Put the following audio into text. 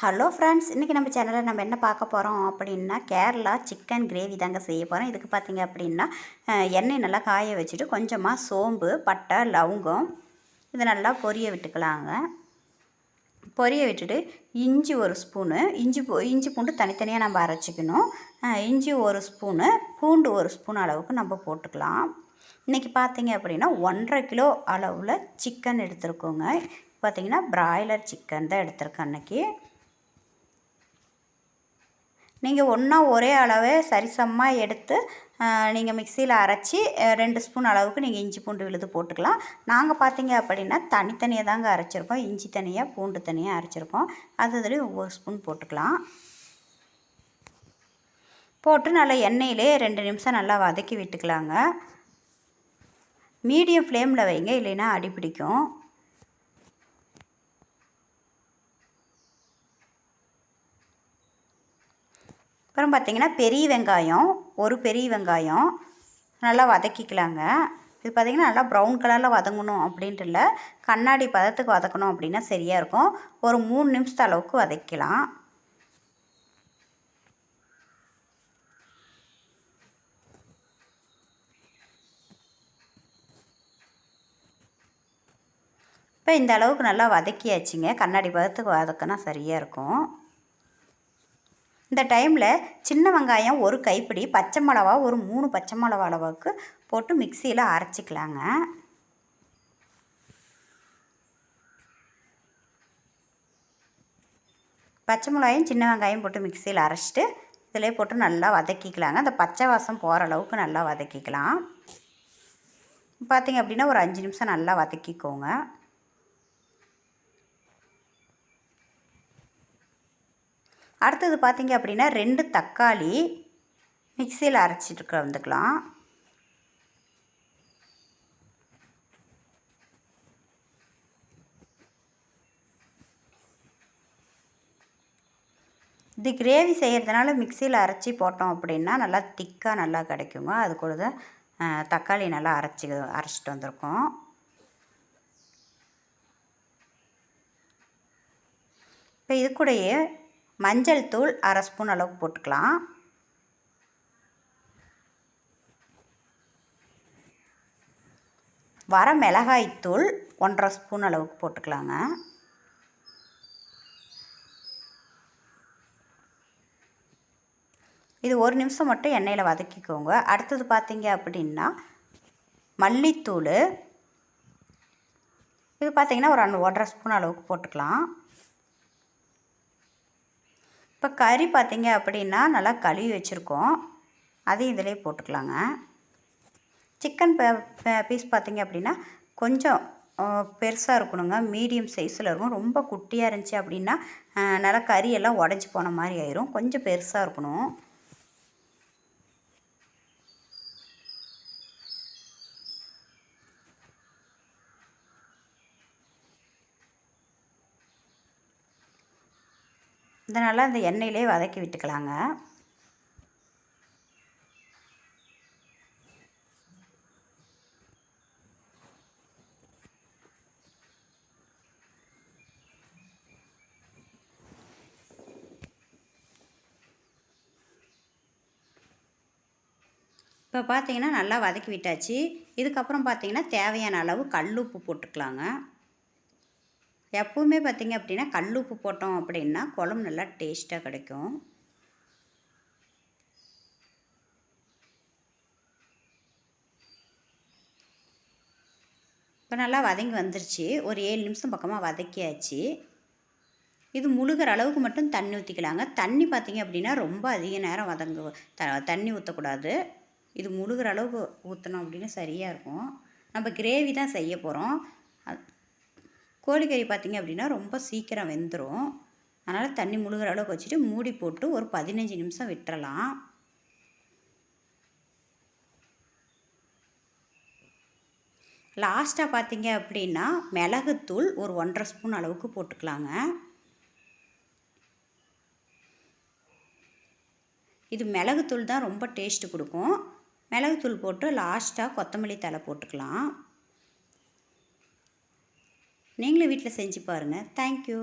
Hello friends இன்றைக்கி நம்ம சேனலில் நம்ம என்ன பார்க்க போகிறோம் அப்படின்னா கேரளா சிக்கன் கிரேவி தாங்க செய்ய போகிறோம் இதுக்கு பார்த்தீங்க அப்படின்னா எண்ணெய் நல்லா காய வச்சுட்டு கொஞ்சமாக சோம்பு பட்டை லவங்கம் இதை நல்லா பொரிய விட்டுக்கலாங்க. பொரிய விட்டுட்டு இஞ்சி ஒரு ஸ்பூனு இஞ்சி இஞ்சி பூண்டு தனித்தனியாக நம்ம அரைச்சிக்கணும். இஞ்சி ஒரு ஸ்பூனு பூண்டு ஒரு ஸ்பூன் அளவுக்கு நம்ம போட்டுக்கலாம். இன்றைக்கி பார்த்தீங்க அப்படின்னா ஒன்றரை கிலோ அளவில் சிக்கன் எடுத்துருக்கோங்க. பார்த்தீங்கன்னா பிராய்லர் சிக்கன் தான் எடுத்திருக்கேன் அன்றைக்கி நீங்கள் ஒன்றா ஒரே அளவே சரிசமமாக எடுத்து நீங்கள் மிக்சியில் அரைச்சி ரெண்டு ஸ்பூன் அளவுக்கு நீங்கள் இஞ்சி பூண்டு விழுது போட்டுக்கலாம். நாங்கள் பார்த்தீங்க அப்படின்னா தனித்தனியாக தாங்க அரைச்சிருக்கோம். இஞ்சி தனியாக பூண்டு தனியாக அரைச்சிருக்கோம். அது இதுலேயும் ஒவ்வொரு ஸ்பூன் போட்டுக்கலாம். போட்டு நல்லா எண்ணெயிலே ரெண்டு நிமிஷம் நல்லா வதக்கி விட்டுக்கலாங்க. மீடியம் ஃப்ளேமில் வைங்க இல்லைன்னா அடி பிடிக்கும். அப்புறம் பார்த்திங்கன்னா பெரிய வெங்காயம் ஒரு பெரிய வெங்காயம் நல்லா வதக்கிக்கலாங்க. இது பார்த்திங்கன்னா நல்லா ப்ரௌன் கலரில் வதங்கணும் அப்படின்ட்டு இல்லை கண்ணாடி பதத்துக்கு வதக்கணும் அப்படின்னா சரியாக இருக்கும். ஒரு மூணு நிமிஷத்து அளவுக்கு வதக்கலாம் இப்போ இந்த அளவுக்கு நல்லா வதக்கியாச்சுங்க. கண்ணாடி பதத்துக்கு வதக்கினா சரியாக இருக்கும். இந்த டைமில் சின்ன வெங்காயம் ஒரு கைப்பிடி பச்சை மிளவா ஒரு மூணு பச்சை மிளவா அளவுக்கு போட்டு மிக்சியில் அரைச்சிக்கலாங்க. பச்சை மிளகாயும் சின்ன வெங்காயம் போட்டு மிக்சியில் அரைச்சிட்டு இதிலே போட்டு நல்லா வதக்கிக்கலாங்க. அந்த பச்சை வாசம் போகிற அளவுக்கு நல்லா வதக்கிக்கலாம். பார்த்திங்க அப்படின்னா ஒரு அஞ்சு நிமிஷம் நல்லா வதக்கிக்கோங்க. அடுத்தது பார்த்திங்க அப்படின்னா ரெண்டு தக்காளி மிக்சியில் அரைச்சிட்டு வந்துக்கலாம். இது கிரேவி செய்கிறதுனால மிக்சியில் அரைச்சி போட்டோம் அப்படின்னா நல்லா திக்காக நல்லா கிடைக்குங்க. அது கூட தான் தக்காளி நல்லா அரைச்சி அரைச்சிட்டு வந்திருக்கோம். இப்போ இது கூடயே மஞ்சள் தூள் அரை ஸ்பூன் அளவுக்கு போட்டுக்கலாம். வர மிளகாய்த்தூள் ஒன்றரை ஸ்பூன் அளவுக்கு போட்டுக்கலாங்க. இது ஒரு நிமிஷம் மட்டும் எண்ணெயில் வதக்கிக்கோங்க. அடுத்தது பார்த்தீங்க அப்படின்னா மல்லித்தூள். இது பார்த்தீங்கன்னா ஒரு அண்ணு ஒன்றரை ஸ்பூன் அளவுக்கு போட்டுக்கலாம். இப்போ கறி பார்த்தீங்க அப்படின்னா நல்லா கழுவி வச்சுருக்கோம். அதையும் இதிலே போட்டுக்கலாங்க. சிக்கன் பீஸ் பார்த்தீங்க அப்படின்னா கொஞ்சம் பெருசாக இருக்கணுங்க. மீடியம் சைஸில் இருக்கும். ரொம்ப குட்டியாக இருந்துச்சு அப்படின்னா நல்லா கறியெல்லாம் உடஞ்சி போன மாதிரி ஆயிரும். கொஞ்சம் பெருசாக இருக்கணும். இதனால் அந்த எண்ணெயிலே வதக்கி விட்டுக்கலாங்க. இப்போ பார்த்தீங்கன்னா நல்லா வதக்கி விட்டாச்சு. இதுக்கப்புறம் பார்த்தீங்கன்னா தேவையான அளவு கல் உப்பு போட்டுக்கலாங்க. எப்பவுமே பார்த்திங்க அப்படின்னா கல் உப்பு போட்டோம் அப்படின்னா குழம்பு நல்லா டேஸ்ட்டாக கிடைக்கும். இப்போ நல்லா வதங்கி வந்துருச்சு. ஒரு ஏழு நிமிஷம் பக்கமாக வதக்கியாச்சு. இது முழுகிற அளவுக்கு மட்டும் தண்ணி ஊற்றிக்கலாங்க தண்ணி பார்த்திங்க அப்படின்னா ரொம்ப அதிக நேரம் வதங்க த தண்ணி ஊற்றக்கூடாது இது முழுகிற அளவுக்கு ஊற்றணும் அப்படின்னா சரியாக இருக்கும். நம்ம கிரேவி தான் செய்ய போகிறோம் கோழிக்கறி பார்த்திங்க அப்படின்னா ரொம்ப சீக்கிரம் வெந்துடும் அதனால் தண்ணி முழுகிற அளவுக்கு வச்சுட்டு மூடி போட்டு ஒரு பதினஞ்சு நிமிஷம் விட்டுறலாம். லாஸ்ட்டாக பார்த்தீங்க அப்படின்னா மிளகுத்தூள் ஒரு ஒன்றரை ஸ்பூன் அளவுக்கு போட்டுக்கலாங்க. இது மிளகுத்தூள் தான் ரொம்ப டேஸ்ட்டு கொடுக்கும். மிளகுத்தூள் போட்டு லாஸ்ட்டாக கொத்தமல்லி தழை போட்டுக்கலாம். நீங்களும் வீட்டில் செஞ்சு பாருங்கள் தேங்க்யூ